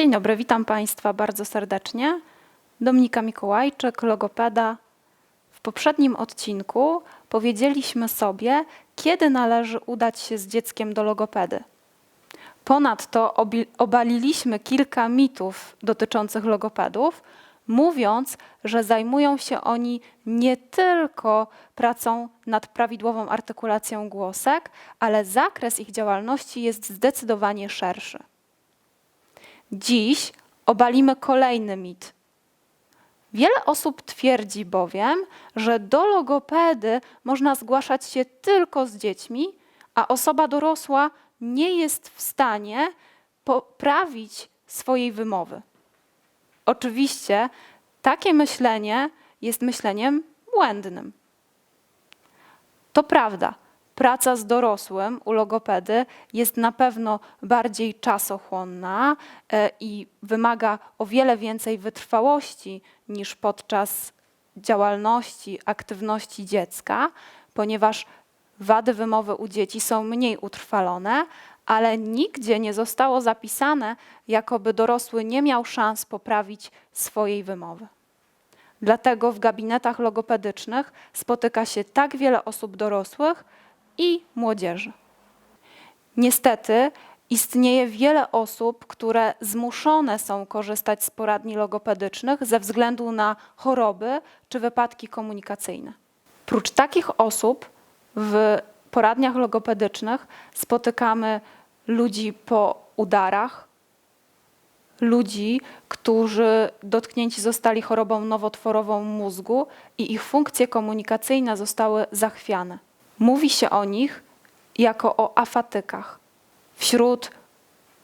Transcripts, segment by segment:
Dzień dobry, witam Państwa bardzo serdecznie. Dominika Mikołajczyk, logopeda. W poprzednim odcinku powiedzieliśmy sobie, kiedy należy udać się z dzieckiem do logopedy. Ponadto obaliliśmy kilka mitów dotyczących logopedów, mówiąc, że zajmują się oni nie tylko pracą nad prawidłową artykulacją głosek, ale zakres ich działalności jest zdecydowanie szerszy. Dziś obalimy kolejny mit. Wiele osób twierdzi bowiem, że do logopedy można zgłaszać się tylko z dziećmi, a osoba dorosła nie jest w stanie poprawić swojej wymowy. Oczywiście takie myślenie jest myśleniem błędnym. To prawda, praca z dorosłym u logopedy jest na pewno bardziej czasochłonna e, i wymaga o wiele więcej wytrwałości niż podczas działalności, aktywności dziecka, ponieważ wady wymowy u dzieci są mniej utrwalone, ale nigdzie nie zostało zapisane, jakoby dorosły nie miał szans poprawić swojej wymowy. Dlatego w gabinetach logopedycznych spotyka się tak wiele osób dorosłych i młodzieży. Niestety istnieje wiele osób, które zmuszone są korzystać z poradni logopedycznych ze względu na choroby czy wypadki komunikacyjne. Prócz takich osób w poradniach logopedycznych spotykamy ludzi po udarach, ludzi, którzy dotknięci zostali chorobą nowotworową mózgu i ich funkcje komunikacyjne zostały zachwiane. Mówi się o nich jako o afatykach. Wśród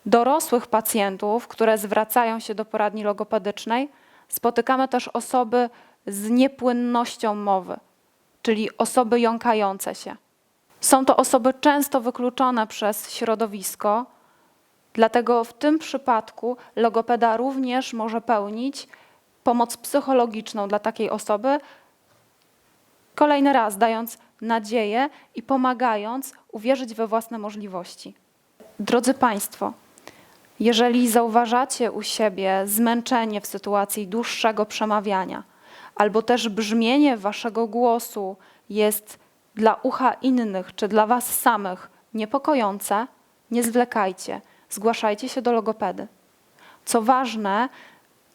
dorosłych pacjentów, które zwracają się do poradni logopedycznej, spotykamy też osoby z niepłynnością mowy, czyli osoby jąkające się. Są to osoby często wykluczone przez środowisko, dlatego w tym przypadku logopeda również może pełnić pomoc psychologiczną dla takiej osoby, kolejny raz dając nadzieję i pomagając uwierzyć we własne możliwości. Drodzy Państwo, jeżeli zauważacie u siebie zmęczenie w sytuacji dłuższego przemawiania, albo też brzmienie waszego głosu jest dla ucha innych czy dla was samych niepokojące, nie zwlekajcie, zgłaszajcie się do logopedy. Co ważne,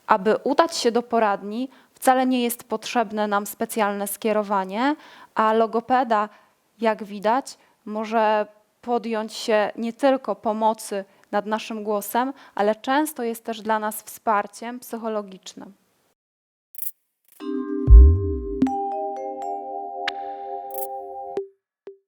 aby udać się do poradni, wcale nie jest potrzebne nam specjalne skierowanie, a logopeda, jak widać, może podjąć się nie tylko pomocy nad naszym głosem, ale często jest też dla nas wsparciem psychologicznym.